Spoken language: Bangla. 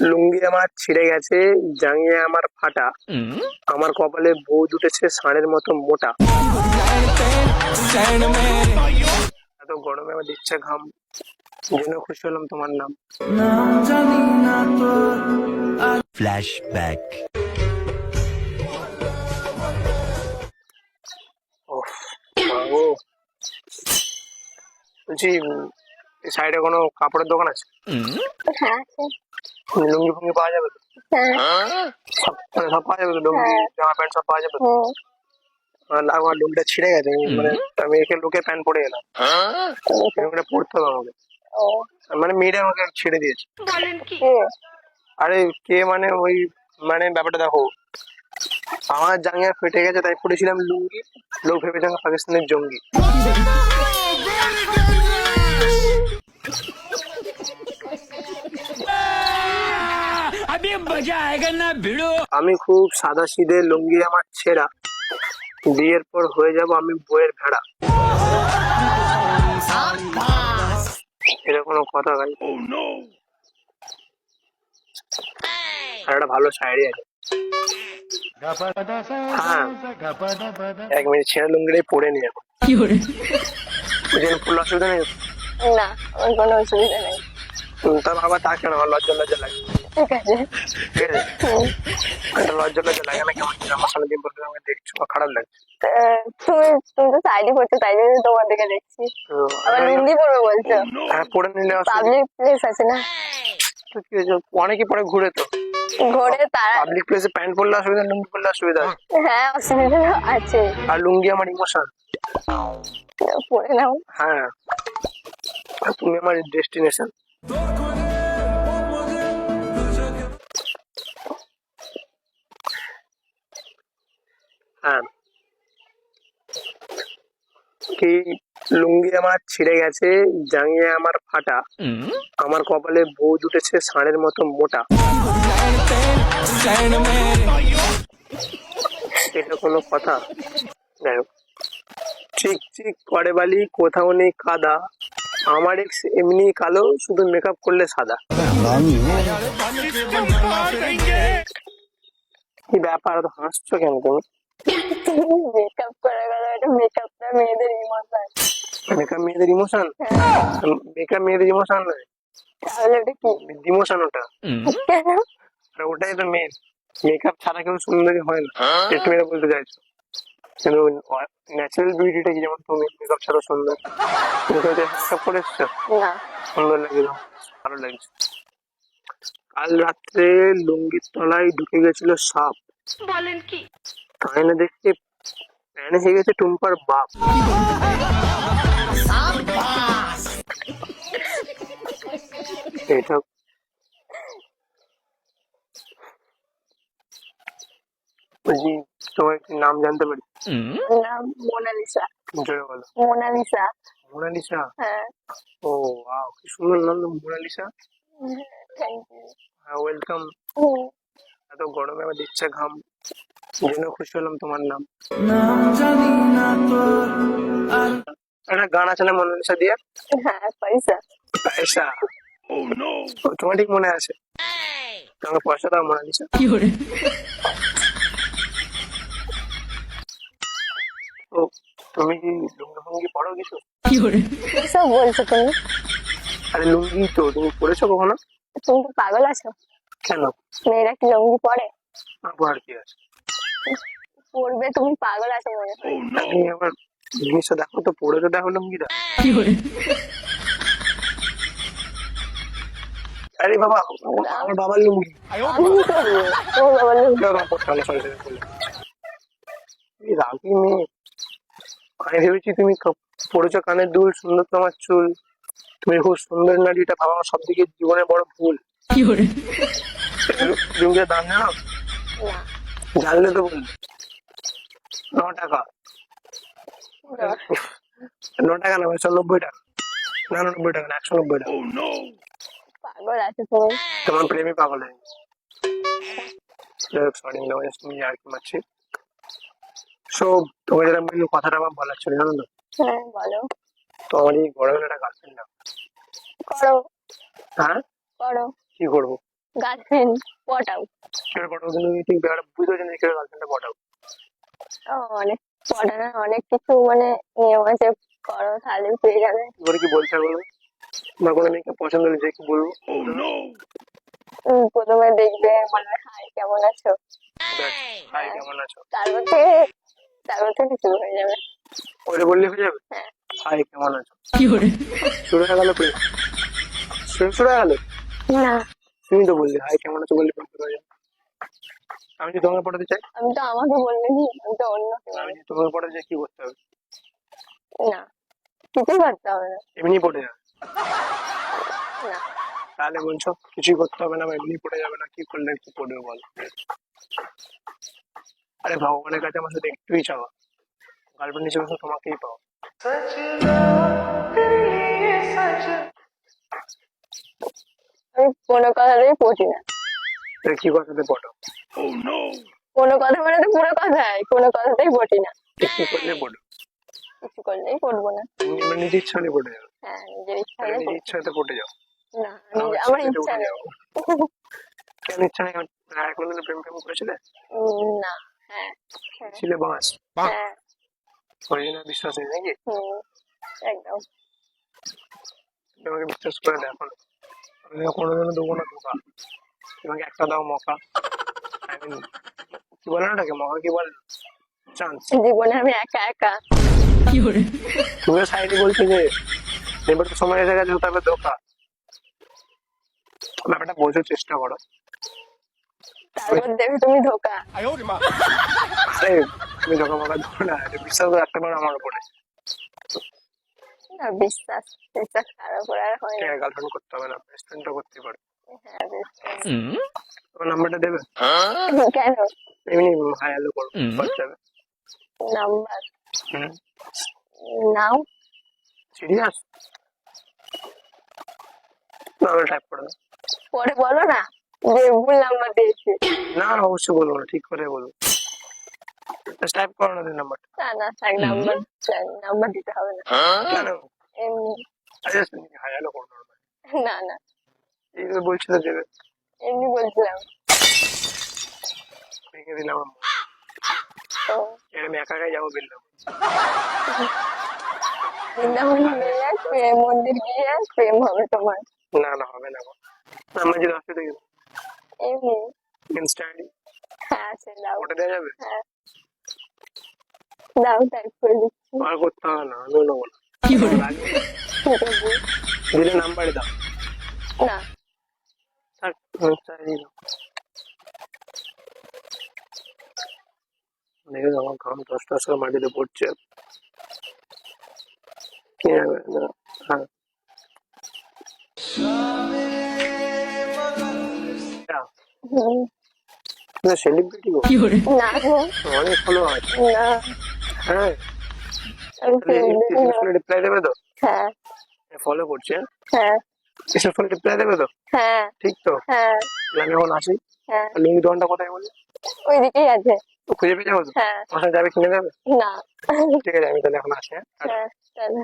লুঙ্গি আমার ছিঁড়ে গেছে জাঙ্গিয়ে আমার ফাটা। আমার কপালে বউ জুটেছে ষাঁড়ের মতো মোটা। এত গরমে আমার দিচ্ছে ঘাম। জেনে খুশি হলাম তোমার নাম. ওহ, বলছি সাইডে কোনো কাপড়ের দোকান আছে? হ্যাঁ আছে। লুঙ্গি ফুঙ্গি পাওয়া যাবে তো হ্যাঁ সব মানে সব পাওয়া যাবে তো লুঙ্গি হ্যাঁ। জামা প্যান্ট সব পাওয়া যাবে তো হুম আমার আমার লুঙ্গিটা ছিঁড়ে গেছে মানে আমি একে লোকে প্যান্ট পরে এলাম লুঙ্গিটা পরতে হবে আমাকে ও মানে মেয়েটা আমাকে ছেড়ে দিয়েছে কি আরে কে মানে ওই মানে ব্যাপারটা দেখো আমার জাঙ্গিয়া ফেটে গেছে তাই পড়েছিলাম লুঙ্গি লোক ভেবেছে আমি পাকিস্তানের জঙ্গি আমি খুব সাদা সিধে লুঙ্গি আমার ছেঁড়া। বিয়ের পর হয়ে যাব আমি বইয়ের ভেড়া। এটা কোনো কথা ভাই। একটা ভালো শায়রি আছে। হ্যাঁ। এক মিনিট ছেঁড়া লুঙ্গিটাই পরে নিয়ে যাব। বুঝলেন ফুল অসুবিধা নেই? না কোনো অসুবিধা নেই। তার বাবা তা কেন? আমার লজ্জা লজ্জা লাগে। ঠিক আছে। একটা লজ্জা লজ্জা লাগে না কেমন আমার সামনে দিন পর আমাকে দেখছ আমার খারাপ লাগছে। তুমি তুমি তো শাড়ি পরছো তাই জন্য তোমার দিকে দেখছি। আবার লুঙ্গি পরবে বলছো? হ্যাঁ পরে নিলে পাবলিক প্লেস আছে না? তো কি হয়েছে? অনেকে পরে ঘুরে তো। ঘরে তারা পাবলিক প্লেসে প্যান্ট পরলে অসুবিধা লুঙ্গি পরলে অসুবিধা? হ্যাঁ অসুবিধা আছে। আর লুঙ্গি আমার ইমোশন পরে নাও। হ্যাঁ। তুমি আমার ডেস্টিনেশন হ্যাঁ। কি লুঙ্গি আমার ছিঁড়ে গেছে জাঙ্গিয়ে আমার ফাটা। আমার কপালে বউ জুটেছে ষাঁড়ের মতো মোটা। এটা কোনো কথা। যাই হোক। চিক চিক করে বালি কোথাও নেই কাদা। আমার এক্স এমনি কালো শুধু মেকআপ করলে সাদা। কি ব্যাপার তো হাসছো কেন তুমি? মেকআপ এটা মেকআপটা মেয়েদের ইমোশন মেকআপ মেয়েদের ইমোশন মেকআপ মেয়েদের ইমোশন নয় তাহলে এটা কি ডিমোশন ওটা? আর ওটাই তো মেন মেকআপ ছাড়া কেউ সুন্দরী হয় না। একটু মেয়েরা বলতে চাইছো। কিন্তু ন্যাচারাল বিউটিটা কি যেমন তুমি মেকআপ ছাড়া সুন্দর? তুমি তো মেকআপ করে এসছো? সুন্দর লাগে ভালো লাগছে। কাল রাত্রে লুঙ্গির তলায় ঢুকে গেছিল সাপ। বলেন কি? তাই না দেখতে প্যান হয়ে গেছে টুম্পার বাপ। এটা বলছি তোমার একটি নাম জানতে পারি? নাম মোনালিসা। জোরে বলো। মোনালিসা। মোনালিসা? হ্যাঁ। ও ওয়াও কি সুন্দর নাম তো মোনালিসা। থ্যাংক ইউ হ্যাঁ ওয়েলকাম এত গরমে আমার দিচ্ছে ঘাম। জেনে খুশি হলাম তোমার নাম। একটা গান আছে না মোনালিসা দিয়ে? হ্যাঁ পয়সা পয়সা তোমার ঠিক মনে আছে? তোমাকে পয়সা দাও মোনালিসা ও তুমি কি লুঙ্গি ফুঙ্গি পড়ো কিছু সব বলছো তুমি? আরে লুঙ্গি তো তুমি পড়েছো কখনো? তুমি তো পাগল আছো? কেন? মেয়েরা কি লুঙ্গি পরে? আমার পড়ার কি আছে? পরবে তুমি পাগল আছো মনে হয়। তুমি আমার জিনিসটা দেখো তো পড়ে তো দেখো লুঙ্গিটা। আরে বাবা আমার বাবার লুঙ্গি। আমি কি করব ও বাবা লুঙ্গি। আমার sorry. এই রাগি মেয়ে। আমি ভেবেছি তুমি পড়েছো কানের দুল সুন্দর তোমার চুল। তুমি খুব সুন্দর নারী এটা ভাবা আমার সব দিকে জীবনের বড় ভুল। লুঙ্গির দাম জানো না। জানলে তো বলবে। ন টাকা। ন টাকা না একশো নব্বই টাকা। না নব্বই টাকা না একশো নব্বই টাকা। পাগল আছে তোমার প্রেমী পাগল হয়ে সরি তুমি আর কি মারছি। সো তোমাকে যেটা বলল কথাটা আমার বলার ছিল জানো তো? হ্যাঁ বলো। তো আমার এই গরমের একটা গার্লফ্রেন্ড না করো। হ্যাঁ? করো। কি করব? গার্লফ্রেন্ড পটাও। পটাবো তুমি ঠিক ব্যাপারটা বুঝতে পারছি না কীভাবে গার্লফ্রেন্ডটা পটাবো। ও, অনেক পটানোর অনেক কিছু মানে নিয়ম আছে করো তাহলে পেয়ে যাবে। কি করে কি হবে বলো? আমার কোনো মেয়েকে পছন্দ হলে যে কি বলব? প্রথমে দেখবে বলবে হাই কেমন আছো? হাই কেমন আছো? তারপর থেকে তারপর থেকে শুরু হয়ে যাবে। ওরে বললে হয়ে যাবে? হ্যাঁ। হাই কেমন আছো? শুরু হয়ে গেল প্রেম? শুরু হয়ে গেল? না। তুমি তো বললে হাই কেমন আছো? বললে প্রেম শুরু হয়ে যাবে। আমি যদি তোমাকে পটাতে চাই? আমি তো আমাকে বললে নি আমি তো অন্য আমি যদি তোমাকে পটাতে চাই কি করতে হবে? না কিছুই করতে হবে না। এমনি পড়ে যাবে। না। তাহলে বলছো কিছুই করতে হবে না বা এমনি পড়ে যাবে না কি করলে কি পড়বে বল? আরে ভগবানের কাছে আমার সাথে একটুই চাওয়া। গার্লফ্রেন্ড হিসেবে শুধু তোমাকেই পাও আমি কোনো কথাতেই পড়ি না। তাহলে কি কথাতে পটাও কোনো কথা মানে তো পুরো কথাই কোনো কথাতেই পড়ি না। একটু করলে পড়ো কিছু করলেই পড়ব না। মানে নিজের ইচ্ছা হলে পড়ে যাও। হ্যাঁ নিজের ইচ্ছা হলে নিজের ইচ্ছা হতে পড়ে যাও। না আমার ইচ্ছা নেই। কেন ইচ্ছা নেই? আর কোনোদিন প্রেম প্রেম করেছিলে? উম, না হ্যাঁ হ্যাঁ। ছিলে বাঁশ? হ্যাঁ। ওই জন্য বিশ্বাস নেই নাকি? হুম একদম। তুমি আমাকে বিশ্বাস করে দেখো না। আমি তোমাকে কোনোদিনও দেবো না ধোকা। তোমাকে একটা দাও মকা। কি বলে ওটাকে? মকা কি বলে? চান্স। জীবনে আমি একা একা। তুমিও সাইডে বলছি যে এবার তো সময় এসে গেছে তারপর ধোকা ব্যাপারটা বোঝার চেষ্টা করো। তারপর দেবে তুমি ধোকা আরে তুমি ধোকা মকা দেবো না। বিশ্বাস রাখতে পারো আমার উপরে। না বিশ্বাস বিশ্বাস কারোর উপর আর হয় না। গার্লফ্রেন্ড করতে হবে না বেস্ট ফ্রেন্ডটা করতে পারো। তোমার নাম্বারটা দেবে? কেন এমনি হাই হ্যালো করো বাচ্চাবে নাম্বার নাও সিরিয়াস না টাইপ করে দাও। পরে বলো না যে ভুল নাম্বার দিয়েছি। না না অবশ্যই বলব না ঠিক করে বলব। টাইপ করো না দিন নাম্বারটা না না থাক নাম্বার নাম্বার দিতে হবে না। কেন? এমনি। আরে হাই হ্যালো করো না না না। এইভাবে বলছি তো দেবে এমনি বলছিলাম। ভেঙে দিলাম আমার। মন। তো আমি একা একাই যাব বললাম বৃন্দাবন প্রেম মন্দির গিয়ে প্রেম হবে তোমার। না না হবে না নাম্বার যদি আসতে দেখি এমনি। ইনস্টা হ্যাঁ আছে দাও। ওটা দেওয়া যাবে? হ্যাঁ। দাও টাইপ করে দিচ্ছি। আর করতে হবে না আমিও নেব না। লাগে। ঠিক দিলে নাম্বারে দাও। না থাক ইনস্টা আইডি দাও দেখে তো আমার ঘাম দশ করে মাটিতে পড়ছে হ্যাঁ সেলিব্রিটি না অনেক ফলো আছে না হ্যাঁ। রিপ্লাই দেবে তো হ্যাঁ ফলো করছে হ্যাঁ এসব ফোন রিপ্লাই দেবে তো? হ্যাঁ। ঠিক তো? হ্যাঁ। আমি এখন আসি। হ্যাঁ। লিঙ্ক দোকানটা কোথায় বললি ওইদিকেই আছে। খুঁজে পেয়ে যাব হ্যাঁ। আমার যাবে কিনে যাবে না। ঠিক আছে আমি তাহলে এখন আসি হ্যাঁ। হ্যাঁ তাহলে।